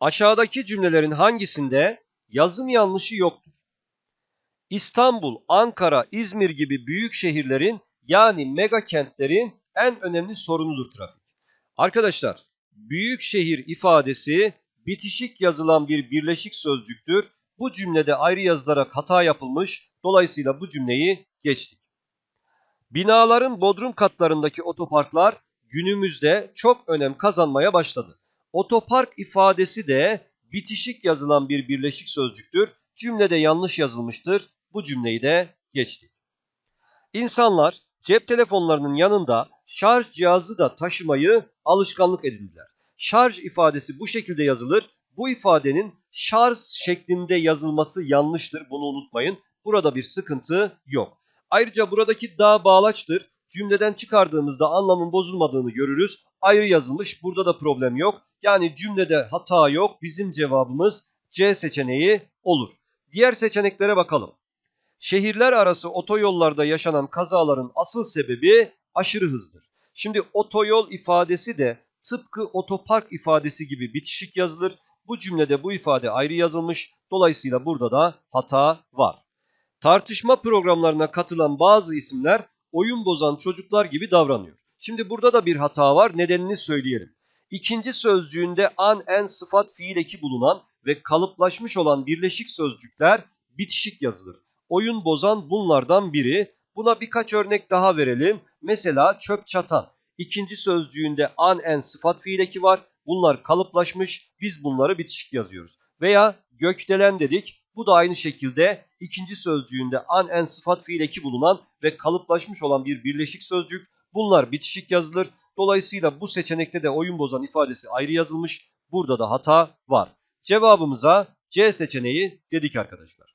Aşağıdaki cümlelerin hangisinde yazım yanlışı yoktur? İstanbul, Ankara, İzmir gibi büyük şehirlerin yani mega kentlerin en önemli sorunudur trafik. Arkadaşlar, büyük şehir ifadesi bitişik yazılan bir birleşik sözcüktür. Bu cümlede ayrı yazılarak hata yapılmış. Dolayısıyla bu cümleyi geçtik. Binaların bodrum katlarındaki otoparklar günümüzde çok önem kazanmaya başladı. Otopark ifadesi de bitişik yazılan bir birleşik sözcüktür. Cümlede yanlış yazılmıştır. Bu cümleyi de geçtik. İnsanlar cep telefonlarının yanında şarj cihazı da taşımayı alışkanlık edindiler. Şarj ifadesi bu şekilde yazılır. Bu ifadenin şarj şeklinde yazılması yanlıştır. Bunu unutmayın. Burada bir sıkıntı yok. Ayrıca buradaki da bağlaçtır. Cümleden çıkardığımızda anlamın bozulmadığını görürüz. Ayrı yazılmış. Burada da problem yok. Yani cümlede hata yok. Bizim cevabımız C seçeneği olur. Diğer seçeneklere bakalım. Şehirler arası otoyollarda yaşanan kazaların asıl sebebi aşırı hızdır. Şimdi otoyol ifadesi de tıpkı otopark ifadesi gibi bitişik yazılır. Bu cümlede bu ifade ayrı yazılmış. Dolayısıyla burada da hata var. Tartışma programlarına katılan bazı isimler oyun bozan çocuklar gibi davranıyor. Şimdi burada da bir hata var. Nedenini söyleyelim. İkinci sözcüğünde an, en, sıfat, fiil eki bulunan ve kalıplaşmış olan birleşik sözcükler bitişik yazılır. Oyun bozan bunlardan biri. Buna birkaç örnek daha verelim. Mesela çöp çatan. İkinci sözcüğünde an, en, sıfat, fiil eki var. Bunlar kalıplaşmış. Biz bunları bitişik yazıyoruz. Veya gökdelen dedik. Bu da aynı şekilde ikinci sözcüğünde an, en, sıfat, fiil eki bulunan ve kalıplaşmış olan bir birleşik sözcük. Bunlar bitişik yazılır. Dolayısıyla bu seçenekte de oyun bozan ifadesi ayrı yazılmış. Burada da hata var. Cevabımıza C seçeneği dedik arkadaşlar.